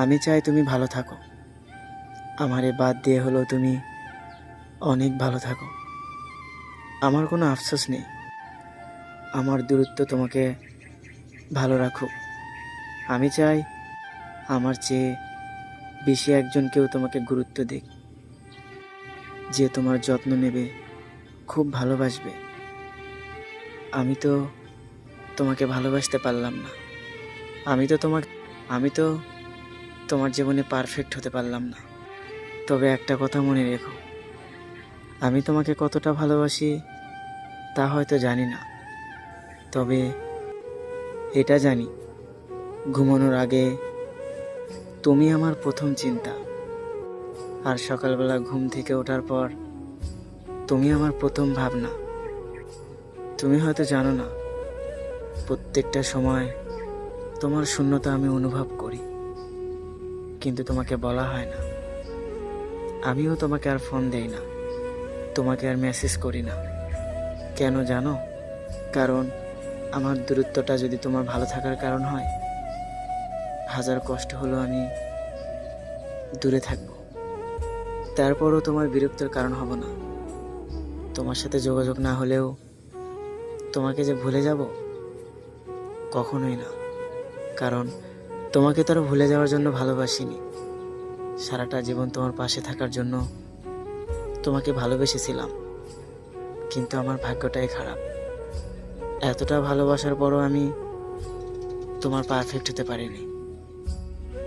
আমি চাই তুমি ভালো থাকো। আমারে বাদ দিয়ে হলেও তুমি অনেক ভালো থাকো। আমার কোনো আফসোস নেই। আমার দূরত্ব তোমাকে ভালো রাখুক। আমি চাই আমার চেয়ে বেশি একজন কেউ তোমাকে গুরুত্ব দিক, যে তোমার যত্ন নেবে, খুব ভালোবাসবে। আমি তো তোমাকে ভালোবাসতে পারলাম না। আমি তো তোমাকে, আমি তো তোমার জীবনে পারফেক্ট হতে পারলাম না। তবে একটা কথা মনে রেখো, আমি তোমাকে কতটা ভালোবাসি তা হয়তো জানি না। তবে এটা জানি, ঘুমানোর আগে তুমি আমার প্রথম চিন্তা, আর সকালবেলা ঘুম থেকে ওঠার পর তুমি আমার প্রথম ভাবনা। তুমি হয়তো জানো না, প্রত্যেকটা সময় তোমার শূন্যতা আমি অনুভব করি। কিন্তু তোমাকে বলা হয় না। আমিও তোমাকে আর ফোন দেই না। তোমাকে আর মেসেজ করি না। কেন জানো? কারণ আমার দূরত্বটা যদি তোমার ভালো থাকার কারণ হয়, হাজার কষ্ট হলেও আমি দূরে থাকব। তারপরও তোমার বিরক্তের কারণ হব না। তোমার সাথে যোগাযোগ না হলেও তোমাকে যে ভুলে যাব, কখনোই না। কারণ তোমাকে তো আর ভুলে যাওয়ার জন্য ভালোবাসিনি। সারাটা জীবন তোমার পাশে থাকার জন্য তোমাকে ভালোবেসেছিলাম। কিন্তু আমার ভাগ্যটাই খারাপ। এতটা ভালোবাসার পরও আমি তোমার পারফেক্ট হতে পারিনি।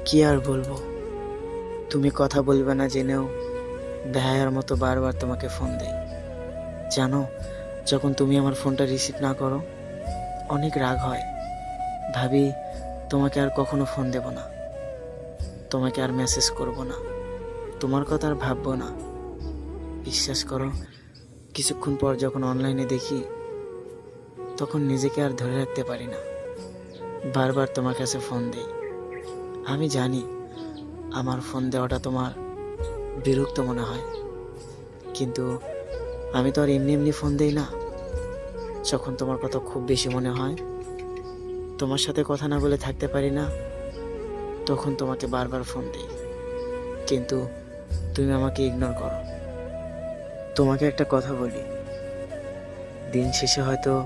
কি আর বলব? তুমি কথা বলবে না জেনেও বেহায়ার মতো বারবার তোমাকে ফোন দেই। জানো, যখন তুমি আমার ফোনটা রিসিভ না করো, অনেক রাগ হয়। ভাবি তোমাকে আর কখনো ফোন দেব না। তোমাকে আর মেসেজ করব না। তোমার কথা আর ভাববো না। বিশ্বাস করো, কিছুক্ষণ পর যখন অনলাইনে দেখি, তখন নিজেকে আর ধরে রাখতে পারি না। বারবার তোমার কাছে ফোন দিই। আমি জানি আমার ফোন দেওয়াটা তোমার বিরক্ত মনে হয়। কিন্তু আমি তো আর এমনি এমনি ফোন দেই না। যখন তোমার কথা খুব বেশি মনে হয় তোমার সাথে কথা না বলে থাকতে পারি না, তখন তোমাকে বারবার ফোন দিই। কিন্তু তুমি আমাকে ইগনোর করো। তোমাকে একটা কথা বলি। দিন শেষে হয়তো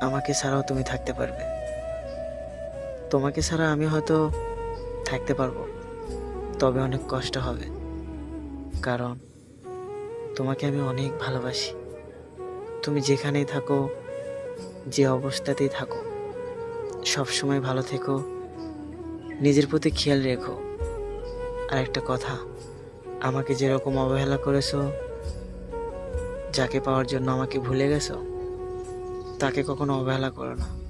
আমাকে ছাড়াও তুমি থাকতে পারবে। তোমাকে ছাড়া আমি হয়তো থাকতে পারব। তবে অনেক কষ্ট হবে। কারণ তোমাকে আমি অনেক ভালোবাসি। তুমি যেখানেই থাকো, যে অবস্থাতেই থাকো সব সময় ভালো থেকো। নিজের প্রতি খেয়াল রেখো। আর একটা কথা, আমাকে যেরকম অবহেলা করেছ, যাকে পাওয়ার জন্য আমাকে ভুলে গেছো, তাকে কখনো অবহেলা করো না।